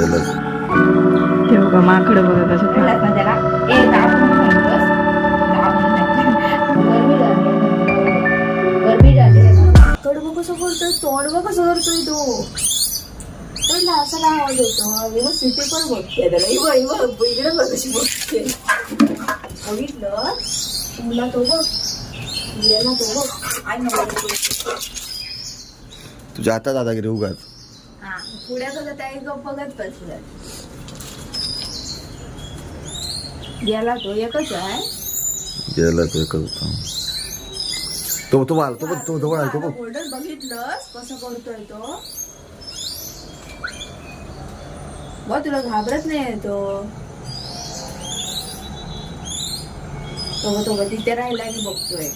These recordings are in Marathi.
ते बघा माकड बघा कसं तोंड बघ कसं करतोय तो. तो असं काय आवाज येतो? इवं सिटी पण बघते त्याला. इवं इवं इकडे बघ कशी बघते. बघितलं? तुला तो बघ. गेला तो बघ. आणि मला तो बघ. तुझ्या हातात दादागिरी उगाच. हा त्या गप्प बघत गेला तो एकच आहे. गेलंच एकच होता. तो तुम्हाला तो बघ तो जवळ आहे तो बघ गोल्डन बघितलंस कसं करतोय तो? बघ तुला घाबरत नाही तो तो. तो तिथे राहिला आणि बघतोय.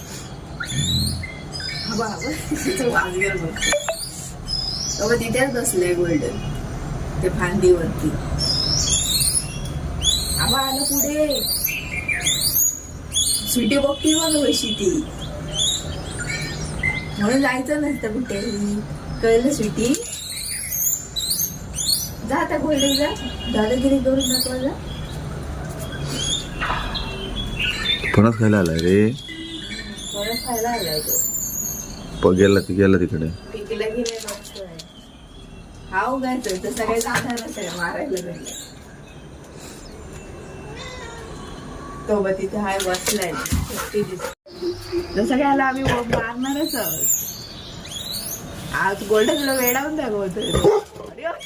हा बघ. तो बघतोय. तो बघ, तिथेच बसलंय गोल्डन ते फांदीवरती. आबा आलं पुढे. सुटी बघती बघ कशी ती. म्हणून जायचं नसतं कुठेही. कळलं स्वीटी जा आता गोल्डन जा. दादागिरी करून दाखवा जा. फणस खायला आलाय रे? परत खायला आलाय तो? गेला ती गेला तिकडे पिकला की नाही बघतोय हा उगायचं तर सगळे जाणारच आहे मारायला गेले तो बघ तिथे हाय बसलाय. एकटी दिसते. जसं काय आम्ही व- मारणारच आहोत. आज गोल्ड तुला वेडावून द्या अरे हो.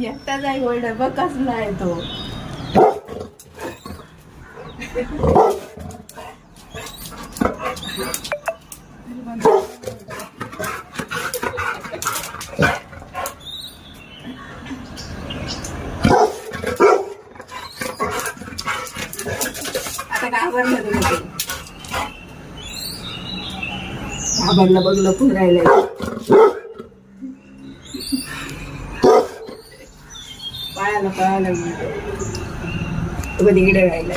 एकटाच आहे गोल्ड बघ कसला आहे तो. आता घाबरलं तुम्ही ते. घाबरलं बघ लपून राहिलंय पळायला पळायला म्हणतो तो कधी इकडे राहिला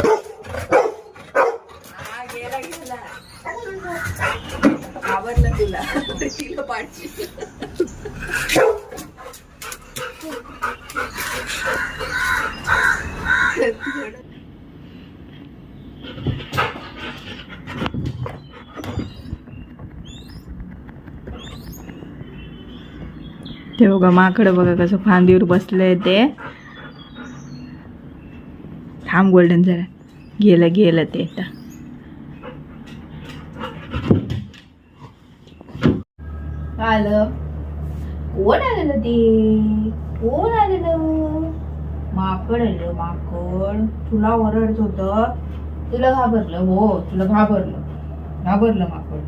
हा, गेला गेला घाबरलं तुला तिला पाठची ते बघा माकड बघा कसं फांदीवर बसलंय ते. थांब गोल्डन जरा. गेलं गेलं ते आता आलं. कोण आलेलं ते? कोण आलेलं? माकड आलेलं माकड. तुला ओरडत होत. तुला घाबरलं हो तुला घाबरलं. घाबरलं माकड.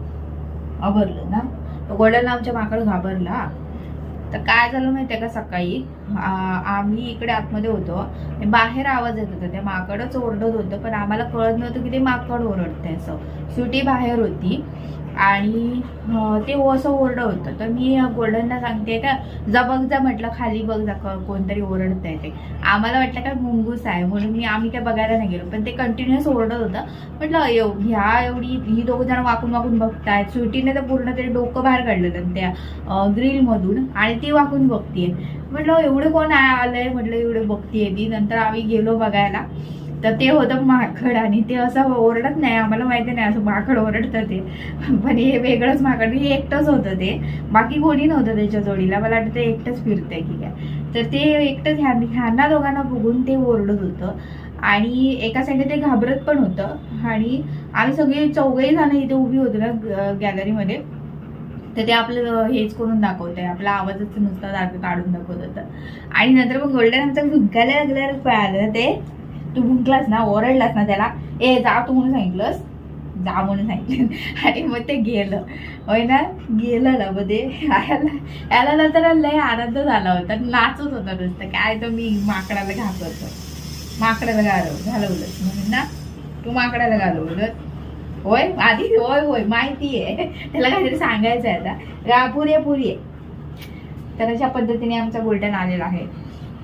घाबरलं ना? गोड्याला आमच्या माकड घाबरला. तर काय झालं माहितीये का सकाळी? आम्ही इकडे आतमध्ये होतो. बाहेर आवाज येत होता. ते माकडच ओरडत होतं पण आम्हाला कळत नव्हतं की ते माकड ओरडतंय असं. सुटी बाहेर होती. आणि ते असं ओरडं होतं. तर मी गोल्डनला सांगते का जा बघ जा म्हटलं खाली बघ जा क- कोणतरी ओरडत आहे ते. आम्हाला वाटलं काय मुंगूस आहे म्हणून मी आम्ही काय बघायला नाही गेलो. पण ते कंटिन्युअस ओरडत होतं. म्हटलं एव ह्या एवढी ही दोघं जण वाकून वाकून बघतायत. सुटीने तर पूर्ण तरी डोकं बाहेर काढलं त्या ग्रिल मधून आणि ती वाकून बघतीये. म्हटलं एवढं कोण आलंय? म्हटलं एवढं बघतीये ती. नंतर आम्ही गेलो बघायला. तर ते होतं माकड आणि ते असं ओरडत नाही आम्हाला माहिती नाही असं माकड ओरडतं ते. पण हे वेगळंच माकड. हे एकटंच होतं ते. बाकी कोणी नव्हतं त्याच्या जोडीला. मला वाटतं ते एकटंच फिरतंय की काय. तर ते एकटंच ह्या ह्यांना दोघांना बघून ते ओरडत होतं. आणि एका साईडने ते घाबरत पण होतं. आणि आम्ही सगळी चौघही जण इथे उभी होतो ना गॅलरीमध्ये तर ते आपलं हेच करून दाखवतंय. आपला आवाजच नुसता दाख- काढून दाखवत होतं. आणि नंतर मग गोल्डन भुंकायला लागल्यावर कळालं ते? तू भुंकलास ना ओरडलास ना त्याला ए जा तू म्हणून सांगितलंस. जा म्हणून सांगितलं आणि मग ते गेलं. होय ना? गेलं ना मग ते याला याला नंतर लय आनंद झाला होता. नाचत होता नुसतं. काय तर मी माकडाला घाबरतो माकडाला घालव घालवलंस म्हणून ना? तू माकडाला घालवलं होय आधी होय होय माहिती आहे. त्याला काहीतरी सांगायचं आहे आता. गा पुरी आहे. पुरी आहे तर अशा पद्धतीने आमचा गोल्डन आलेला आहे.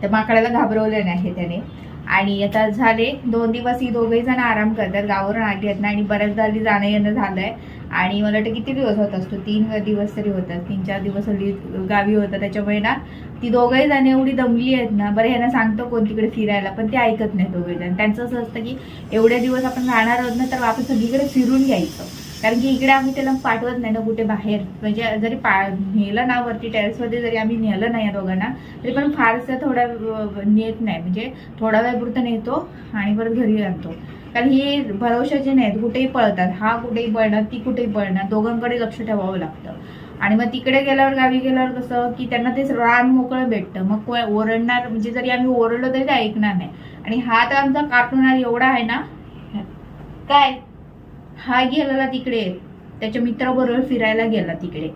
तर माकडाला घाबरवलं नाही त्याने. आणि आता झाले दोन दिवस ही दोघेही जण आराम करतात. गावावरून आली आहेत ना आणि बऱ्याचदा जाणं येणं झालंय. आणि मला वाटतं किती दिवस होत असतो? तीन दिवस तरी होतात तीन चार दिवस हल्ली गावी होतं त्याच्यामुळे ना ती दोघंही जण एवढी दमली आहेत ना बरं ह्यांना सांगतो कोण तिकडे फिरायला पण ते ऐकत नाही दोघे जण त्यांचं असं असतं की एवढे दिवस आपण राहणार आहोत ना तर आपण सगळीकडे फिरून घ्यायचं. कारण की इकडे आम्ही त्याला पाठवत नाही ना कुठे बाहेर. म्हणजे जरी पा नेलं ना वरती टेरेसमध्ये जरी आम्ही नेलं नाही या दोघांना तरी पण फारसं थोडा नेत नाही. म्हणजे थोडा वेळपुरतं नेतो आणि परत घरी आणतो. कारण हे भरवशाचे नाहीत कुठेही पळतात. हा कुठेही पळणार ती कुठेही पळणार दोघांकडे लक्ष ठेवावं लागतं. आणि मग तिकडे गेल्यावर गावी गेल्यावर कसं की त्यांना ते रान मोकळं भेटतं. मग ओरडणार म्हणजे जरी आम्ही ओरडलो तरी ते ऐकणार नाही. आणि हा तर आमचा कार्टून एवढा आहे ना काय? हा गेलेला तिकडे. त्याच्या मित्राबरोबर फिरायला गेला तिकडे.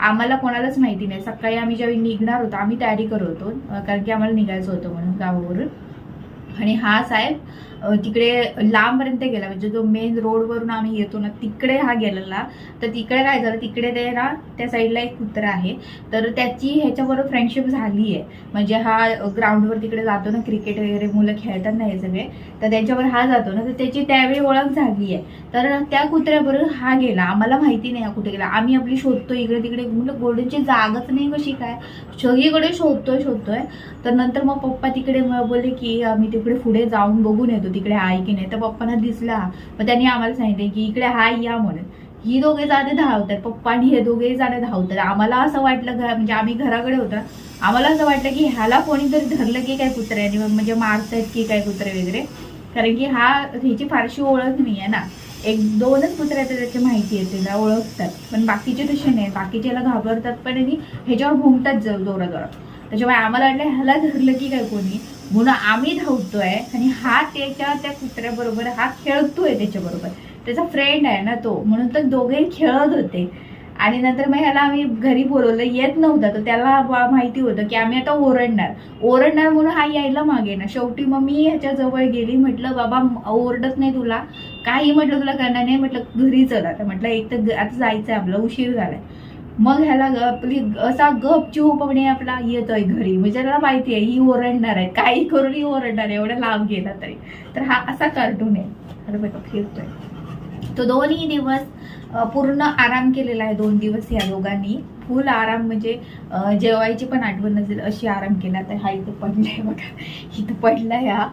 आम्हाला कोणालाच माहिती नाही. सकाळी आम्ही ज्यावेळी निघणार होतो आम्ही तयारी करत होतो कारण की आम्हाला निघायचं होतं म्हणून गावावरून. आणि हा साहेब तिकडे लांबपर्यंत गेला. म्हणजे जो मेन रोडवरून आम्ही येतो ना तिकडे हा गेलेला. तर तिकडे काय झालं तिकडे ते ना त्या साईडला एक कुत्रा आहे. तर त्याची ह्याच्याबरोबर फ्रेंडशिप झाली आहे म्हणजे हा ग्राउंडवर तिकडे जातो ना क्रिकेट वगैरे मुलं खेळतात ना हे सगळे तर त्यांच्यावर हा जातो ना तर त्याची त्यावेळी ओळख झाली आहे तर त्या कुत्र्याबरोबर हा गेला. आम्हाला माहिती नाही हा कुठे गेला. आम्ही आपली शोधतो इकडे तिकडे. मुलं गोल्डनची जागाच नाही कशी काय. सगळीकडे शोधतोय शोधतोय. तर नंतर मग पप्पा तिकडे मग बोलले की आम्ही ते तिकडे पुढे जाऊन बघून येतो तिकडे आहे की नाही. तर पप्पांना दिसला. मग त्यांनी आम्हाला सांगितलं की इकडे हाय या म्हणून. ही दोघे जाणे धावतात. पप्पा आणि हे दोघे जाणे धावतात. आम्हाला असं वाटलं म्हणजे आम्ही घराकडे होतो. आम्हाला असं वाटलं की ह्याला कोणीतरी धरलं की काय कुत्र्याने म्हणजे मारतायत की काय कुत्रे वगैरे. कारण की हा ह्याची फारशी ओळख नाही आहे ना. एक दोनच कुत्रे आहेत त्याची माहिती आहे त्याला ओळखतात. पण बाकीचे तसे नाही. बाकीचे याला घाबरतात पण आणि ह्याच्यावर घुमतात जोरा जोरात. त्याच्यामुळे आम्हाला वाटलं ह्याला धरलं की काय कोणी. म्हणून आम्ही धावतोय आणि हा त्याच्या त्या कुत्र्याबरोबर हा खेळतोय त्याच्याबरोबर. त्याचा फ्रेंड आहे ना तो म्हणून तर दोघेही खेळत होते. आणि नंतर मग ह्याला आम्ही घरी बोलवलं येत नव्हता. तर त्याला बा- माहिती होतं की आम्ही आता ओरडणार. ओरडणार म्हणून हा यायला मागे ना. शेवटी मग मी ह्याच्या जवळ गेली म्हटलं बाबा ओरडत नाही तुला. काही म्हटलं तुला करणार नाही. म्हटलं घरी चल आता. म्हटलं एक तर आता आता जायचंय आपलं उशीर झालाय. मग ह्याला ग- आपली असा गपचूपणे आपला येतोय घरी. म्हणजे त्याला माहिती आहे ही ओरडणार आहे. काही करून ही ओरडणार आहे एवढा लांब गेला तरी. तर हा असा कार्टून आहे. बघा फिरतोय. तो दोन्ही दिवस पूर्ण आराम केलेला आहे दोन दिवस या दोघांनी. फुल आराम म्हणजे जेवायची पण आठवण नसेल अशी आराम केला तर हा इथं पडलाय बघा. इथं पडलाय हा.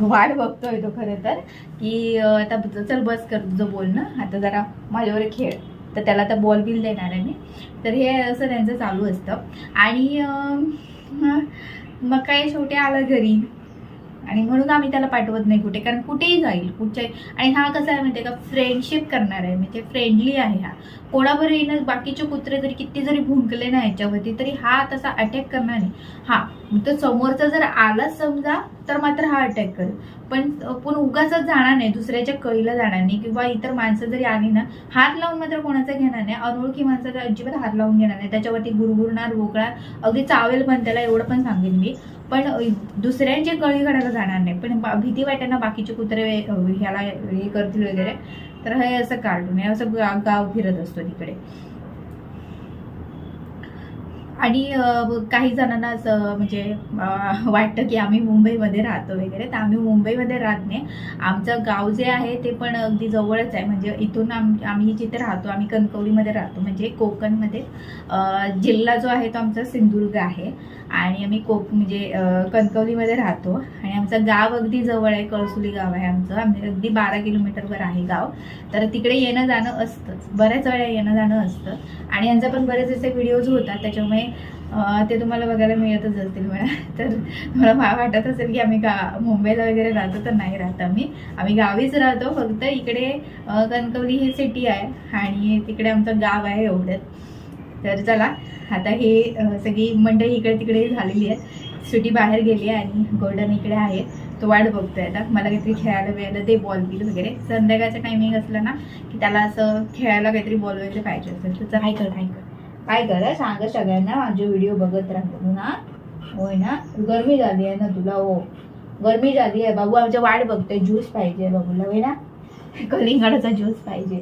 वाट बघतोय तो खरं तर. की आता चल बस कर तुझं बोलणं आता जरा माझ्यावर खेळ. तर त्याला आता बॉल बिल देणार आहे मी. तर हे असं त्यांचं चालू असतं. आणि मग काय शेवटी आलं घरी. आणि म्हणून आम्ही त्याला पाठवत नाही कुठे कारण कुठेही जाईल कुठच्या आणि हा कसा आहे माहितीये का? फ्रेंडशिप करणार आहे. म्हणजे फ्रेंडली आहे हा. कोणावर येणं बाकीचे कुत्रे जरी किती जरी भुंकले ना याच्यावरती तरी हा तसा अटॅक करणार नाही. हा तर समोरचा जर आला समजा तर मात्र हा अटॅक करेल. पण पण उगाच जाणार नाही दुसऱ्याच्या कळीला जाणार नाही किंवा इतर माणसं जरी आली ना हात लावून मात्र कोणाचा घेणार नाही. अनोळखी माणसाचा अजिबात हात लावून घेणार नाही. त्याच्यावरती गुरगुरणार भोकळा अगदी चावेल पण त्याला एवढं पण सांगेन मी. पण दुसऱ्यांचे कळी काढायला जाणार नाही. पण भीती वाटते ना बाकीचे कुत्रे ह्याला हे करतील वगैरे. तर हे असं कार्टून आहे. असं गाव फिरत असतो तिकडे. आणि काही जणांना असं म्हणजे वाटतं की आम्ही मुंबईमध्ये राहतो वगैरे. तर आम्ही मुंबईमध्ये राहत नाही. आमचं गाव जे आहे ते पण अगदी जवळच आहे. म्हणजे इथून आम आम्ही जिथे राहतो आम्ही कणकवलीमध्ये राहतो. म्हणजे कोकणमध्ये जिल्हा जो आहे तो आमचा सिंधुदुर्ग आहे. आणि आम्ही कोक म्हणजे कणकवलीमध्ये राहतो. आणि आमचं गाव अगदी जवळ आहे. कळसुली गाव आहे आमचं. आम्ही अगदी बारा किलोमीटरवर आहे गाव. तर तिकडे येणं जाणं असतंच. बऱ्याच वेळा येणं जाणं असतं. आणि यांचा पण बरेच असे व्हिडिओज होतात. त्याच्यामुळे ते तुम्हाला बघायला मिळतच असतील मला तर मला वाटत असेल की आम्ही गा मुंबईला वगैरे राहतो तर नाही राहत आम्ही. आम्ही गावीच राहतो फक्त इकडे कणकवली ही सिटी आहे आणि तिकडे आमचं गाव आहे एवढंच तर चला आता हे सगळी मंडळी इकडे तिकडे झालेली आहे सुटी बाहेर गेली आहे आणि गोल्डन इकडे आहे. तो वाट बघतोय आता. मला काहीतरी खेळायला मिळालं ते बॉल बिल वगैरे. संध्याकाळचं टायमिंग असलं ना की त्याला असं खेळायला काहीतरी बॉल वगैरे पाहिजे असेल तर काय काय कर काय कर? सांग सगळ्यांना माझे व्हिडिओ बघत राहतो ना होय ना? गरमी झाली आहे ना तुला हो. गरमी झाली आहे. बाबू आमच्या वाट बघतोय. ज्यूस पाहिजे बाबूला होय ना? कलिंगडाचा ज्यूस पाहिजे